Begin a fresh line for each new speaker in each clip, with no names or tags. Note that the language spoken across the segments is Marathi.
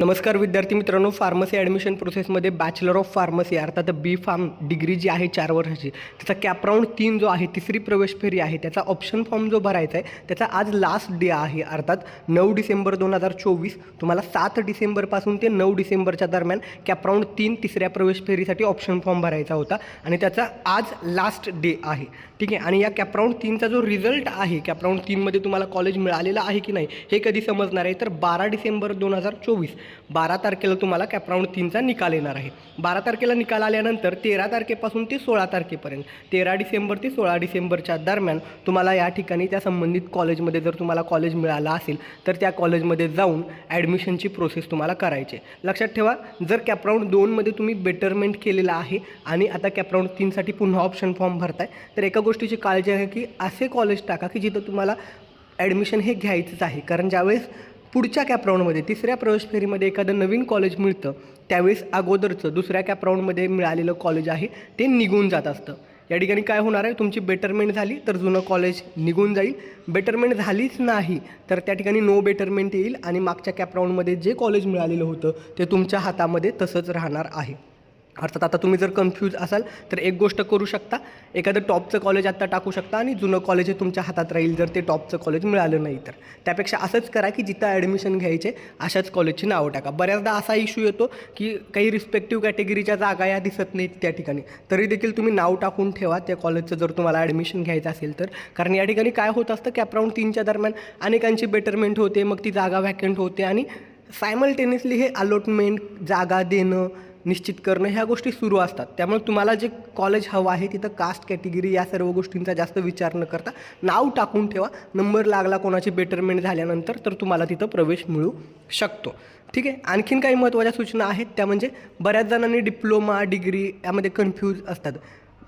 नमस्कार विद्यार्थी मित्रांनो फार्मसी ॲडमिशन प्रोसेसमध्ये बॅचलर ऑफ फार्मसी अर्थात बी फार्म डिग्री जी आहे चार वर्षाची त्याचा कॅपराऊंड तीन जो आहे तिसरी प्रवेश फेरी आहे. त्याचा ऑप्शन फॉर्म जो भरायचा आहे त्याचा आज लास्ट डे आहे. अर्थात नऊ डिसेंबर दोन हजार चोवीस तुम्हाला सात डिसेंबरपासून ते नऊ डिसेंबरच्या दरम्यान कॅपराऊंड तीन तिसऱ्या प्रवेश फेरीसाठी ऑप्शन फॉर्म भरायचा होता. आणि त्याचा आज लास्ट डे आहे. ठीक आहे? आणि या कॅपराऊंड तीनचा जो रिझल्ट आहे कॅपराऊंड तीनमध्ये तुम्हाला कॉलेज मिळालेलं आहे की नाही हे कधी समजणार आहे? तर बारा डिसेंबर दोन हजार चोवीस. बारा तारखेला तुम्हाला कॅपराऊंड तीनचा निकाल येणार आहे बारा तारखेला निकाल आल्यानंतर तेरा तारखेपासून ते सोळा तारखेपर्यंत तेरा डिसेंबर ते सोळा डिसेंबरच्या दरम्यान तुम्हाला या ठिकाणी त्या संबंधित कॉलेजमध्ये जर तुम्हाला कॉलेज मिळालं असेल तर त्या कॉलेजमध्ये जाऊन ॲडमिशनची प्रोसेस तुम्हाला करायची आहे. लक्षात ठेवा जर कॅपराऊंड दोनमध्ये तुम्ही बेटरमेंट केलेलं आहे आणि आता कॅपराऊंड तीनसाठी पुन्हा ऑप्शन फॉर्म भरताय तर एका गोष्टीची काळजी आहे की असे कॉलेज टाका की जिथं तुम्हाला ॲडमिशन हे घ्यायचंच आहे कारण ज्यावेळेस पुढच्या कॅपराऊंडमध्ये तिसऱ्या प्रवेश फेरीमध्ये एखादं नवीन कॉलेज मिळतं त्यावेळेस अगोदरचं दुसऱ्या कॅपराऊंडमध्ये मिळालेलं कॉलेज आहे ते निघून जात असतं. या ठिकाणी काय होणार आहे? तुमची बेटरमेंट झाली तर जुनं कॉलेज निघून जाईल. बेटरमेंट झालीच नाही तर त्या ठिकाणी नो बेटरमेंट येईल आणि मागच्या कॅपराऊंडमध्ये जे कॉलेज मिळालेलं होतं ते तुमच्या हातामध्ये तसंच राहणार आहे. अर्थात आता तुम्ही जर कन्फ्यूज असाल तर एक गोष्ट करू शकता. एखादं टॉपचं कॉलेज आत्ता टाकू शकता आणि जुनं कॉलेज हे तुमच्या हातात राहील जर ते टॉपचं कॉलेज मिळालं नाही तर. त्यापेक्षा असंच करा की जिथं ॲडमिशन घ्यायचे अशाच कॉलेजची नावं टाका. बऱ्याचदा असा इश्यू येतो की काही रिस्पेक्टिव्ह कॅटेगरीच्या जागा या दिसत नाहीत त्या ठिकाणी. तरी देखील तुम्ही नाव टाकून ठेवा त्या कॉलेजचं जर तुम्हाला ॲडमिशन घ्यायचं असेल तर. कारण या ठिकाणी काय होत असतं कॅपराऊंड तीनच्या दरम्यान अनेकांची बेटरमेंट होते मग ती जागा व्हॅकंट होते आणि सायमल्टेनियसली हे अलॉटमेंट जागा देणं निश्चित करणं ह्या गोष्टी सुरू असतात. त्यामुळे तुम्हाला जे कॉलेज हवं आहे तिथं कास्ट कॅटेगरी या सर्व गोष्टींचा जास्त विचार न करता नाव टाकून ठेवा. नंबर लागला कोणाची बेटरमेंट झाल्यानंतर तर तुम्हाला तिथं प्रवेश मिळू शकतो. ठीक आहे? आणखीन काही महत्त्वाच्या सूचना आहेत. त्या म्हणजे बऱ्याच जणांनी डिप्लोमा डिग्री यामध्ये कन्फ्यूज असतात.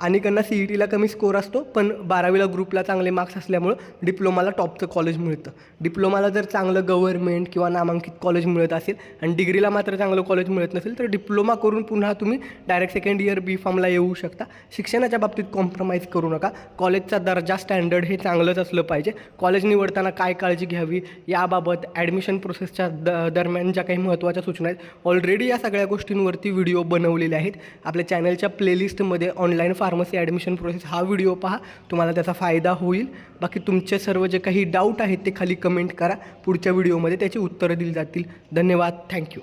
अनेकांना सी ई टीला कमी स्कोर असतो पण बारावीला ग्रुपला चांगले मार्क्स असल्यामुळं डिप्लोमाला टॉपचं कॉलेज मिळतं. डिप्लोमाला जर चांगलं गव्हर्नमेंट किंवा नामांकित कॉलेज मिळत असेल आणि डिग्रीला मात्र चांगलं कॉलेज मिळत नसेल तर डिप्लोमा करून पुन्हा तुम्ही डायरेक्ट सेकंड इयर बी फॉर्मला येऊ शकता. शिक्षणाच्या बाबतीत कॉम्प्रोमाइज करू नका. कॉलेजचा दर्जा स्टँडर्ड हे चांगलंच असलं पाहिजे. कॉलेज निवडताना काय काळजी घ्यावी याबाबत ॲडमिशन प्रोसेसच्या द दरम्यान ज्या काही महत्त्वाच्या सूचना आहेत ऑलरेडी या सगळ्या गोष्टींवरती व्हिडिओ बनवलेले आहेत. आपल्या चॅनलच्या प्लेलिस्टमध्ये ऑनलाईन फार्मसी ॲडमिशन प्रोसेस हा व्हिडिओ पहा. तुम्हाला त्याचा फायदा होईल. बाकी तुमचे सर्व जे काही डाऊट आहेत ते खाली कमेंट करा. पुढच्या व्हिडिओमध्ये त्याची उत्तरं दिली जातील. धन्यवाद. थँक्यू